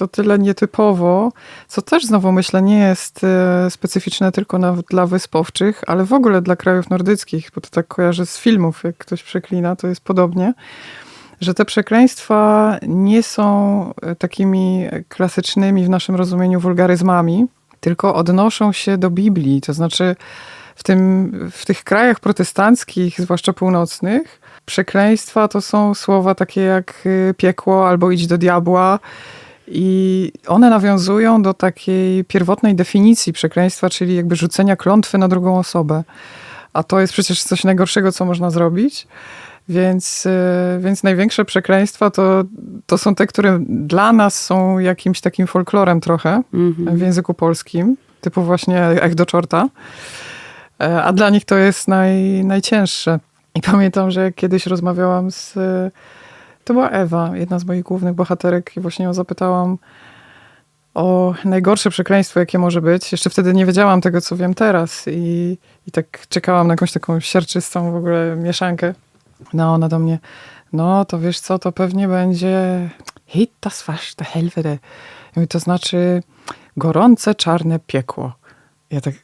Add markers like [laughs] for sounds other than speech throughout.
to tyle nietypowo, co też znowu myślę nie jest e, specyficzne tylko na, dla wyspowczych, ale w ogóle dla krajów nordyckich, bo to tak kojarzę z filmów, jak ktoś przeklina, to jest podobnie, że te przekleństwa nie są e, takimi klasycznymi w naszym rozumieniu wulgaryzmami, tylko odnoszą się do Biblii, to znaczy w, tym, w tych krajach protestanckich, zwłaszcza północnych, przekleństwa to są słowa takie jak y, piekło albo idź do diabła. I one nawiązują do takiej pierwotnej definicji przekleństwa, czyli jakby rzucenia klątwy na drugą osobę. A to jest przecież coś najgorszego, co można zrobić. Więc, y, więc największe przekleństwa to, to są te, które dla nas są jakimś takim folklorem trochę Mhm. w języku polskim, typu właśnie ech do czorta. E, A dla nich to jest naj, najcięższe. I pamiętam, że kiedyś rozmawiałam z. To była Ewa, jedna z moich głównych bohaterek, i właśnie ją zapytałam o najgorsze przekleństwo, jakie może być. Jeszcze wtedy nie wiedziałam tego, co wiem teraz. I, i tak czekałam na jakąś taką siarczystą w ogóle mieszankę. No, ona do mnie, no to wiesz co, to pewnie będzie hit das värsta helvete. I mówię, to znaczy gorące, czarne piekło. Ja tak,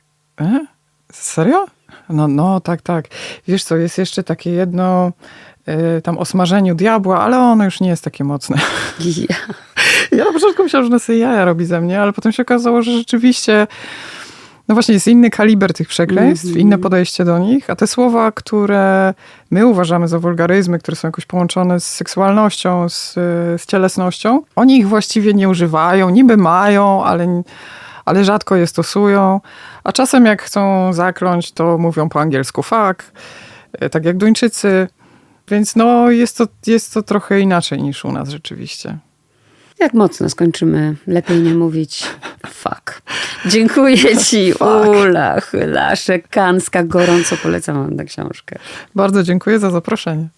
e? Serio? No, no, tak, tak. Wiesz co, jest jeszcze takie jedno y, tam o smażeniu diabła, ale ono już nie jest takie mocne. Ja. Ja na początku myślałam, że ona sobie jaja robi ze mnie, ale potem się okazało, że rzeczywiście no właśnie jest inny kaliber tych przekleństw, Mhm. inne podejście do nich, a te słowa, które my uważamy za wulgaryzmy, które są jakoś połączone z seksualnością, z, z cielesnością, oni ich właściwie nie używają, niby mają, ale, ale rzadko je stosują, a czasem jak chcą zakląć, to mówią po angielsku fuck, e, tak jak Duńczycy, więc no jest to, jest to trochę inaczej niż u nas rzeczywiście. Jak mocno skończymy, lepiej nie mówić fuck. Dziękuję [laughs] ci. Ula Chylaszek-Kanska. Gorąco polecam wam tę książkę. Bardzo dziękuję za zaproszenie.